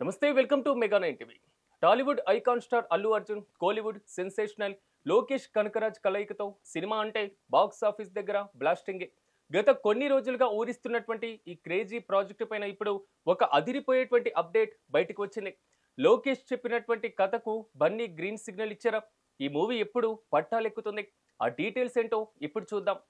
నమస్తే welcome to mega nine TV. Tollywood icon star Allu Arjun Kollywood sensational Lokesh Kanagaraj కలయికతో cinema అంటే box office దగ్గర బ్లాస్టింగే. గత కొన్ని రోజులుగా ఊరిస్తున్నటువంటి ఈ క్రేజీ ప్రాజెక్టు పైన ఇప్పుడు ఒక అదిరిపోయేటువంటి అప్డేట్ బయటకు వచ్చింది. లోకేష్ చెప్పినటువంటి కథకు బన్నీ గ్రీన్ సిగ్నల్ ఇచ్చారా? ఈ మూవీ ఎప్పుడు పట్టాలెక్కుతుంది? ఆ డీటెయిల్స్ ఏంటో ఇప్పుడు చూద్దాం.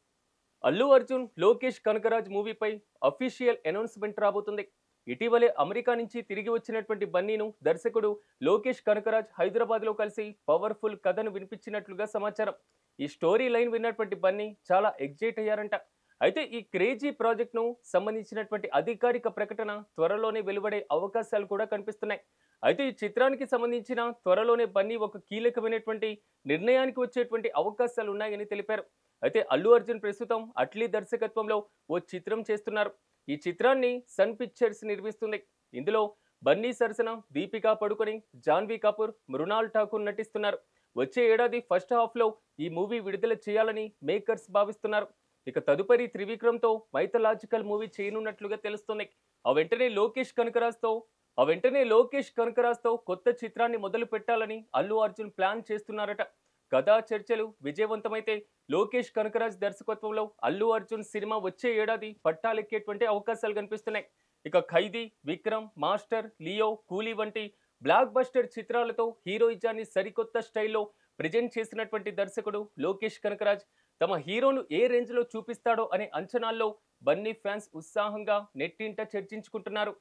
అల్లు అర్జున్ లోకేష్ కనకరాజ్ మూవీపై అఫీషియల్ అనౌన్స్మెంట్ రాబోతుంది. ఇటీవలే అమెరికా నుంచి తిరిగి వచ్చినటువంటి బన్నీను దర్శకుడు లోకేష్ కనకరాజ్ హైదరాబాద్లో కలిసి పవర్ఫుల్ కథను వినిపించినట్లుగా సమాచారం. ఈ స్టోరీ లైన్ విన్నటువంటి బన్నీ చాలా ఎగ్జైట్ అయ్యారంట. అయితే ఈ క్రేజీ ప్రాజెక్ట్ను సంబంధించినటువంటి అధికారిక ప్రకటన త్వరలోనే వెలువడే అవకాశాలు కూడా కనిపిస్తున్నాయి. అయితే ఈ చిత్రానికి సంబంధించిన త్వరలోనే బన్నీ ఒక కీలకమైనటువంటి నిర్ణయానికి వచ్చేటువంటి అవకాశాలు ఉన్నాయని తెలిపారు. అయితే అల్లు అర్జున్ ప్రస్తుతం అట్లీ దర్శకత్వంలో ఓ చిత్రం చేస్తున్నారు. ఈ చిత్రాన్ని సన్ పిక్చర్స్ నిర్మిస్తుంది ఇందులో బన్నీ సరసన దీపికా పడుకొని జాన్వీ కపూర్ మృణాల్ ఠాకూర్ నటిస్తున్నారు. వచ్చే ఏడాది ఫస్ట్ హాఫ్లో ఈ మూవీ విడుదల చేయాలని మేకర్స్ భావిస్తున్నారు. ఇక తదుపరి త్రివిక్రమ్తో మైథలాజికల్ మూవీ చేయనున్నట్లుగా తెలుస్తుంది ఆ వెంటనే లోకేష్ కనకరాజ్తో ఆ వెంటనే లోకేష్ కనకరాజ్తో కొత్త చిత్రాన్ని మొదలు పెట్టాలని అల్లు అర్జున్ ప్లాన్ చేస్తున్నారట. కథా చర్చలు విజయవంతమైతే లోకేష్ కనకరాజ్ దర్శకత్వంలో అల్లు అర్జున్ సినిమా వచ్చే ఏడాది పట్టాలెక్కేటువంటి అవకాశాలు కనిపిస్తున్నాయి. ఇక ఖైదీ విక్రమ్ మాస్టర్ లియో కూలీ వంటి బ్లాక్ బస్టర్ చిత్రాలతో హీరోయిజాన్ని సరికొత్త స్టైల్లో ప్రజెంట్ చేసినటువంటి దర్శకుడు లోకేష్ కనకరాజ్ తమ హీరోను ఏ రేంజ్లో చూపిస్తాడో అనే అంచనాల్లో బన్నీ ఫ్యాన్స్ ఉత్సాహంగా నెట్టింట చర్చించుకుంటున్నారు.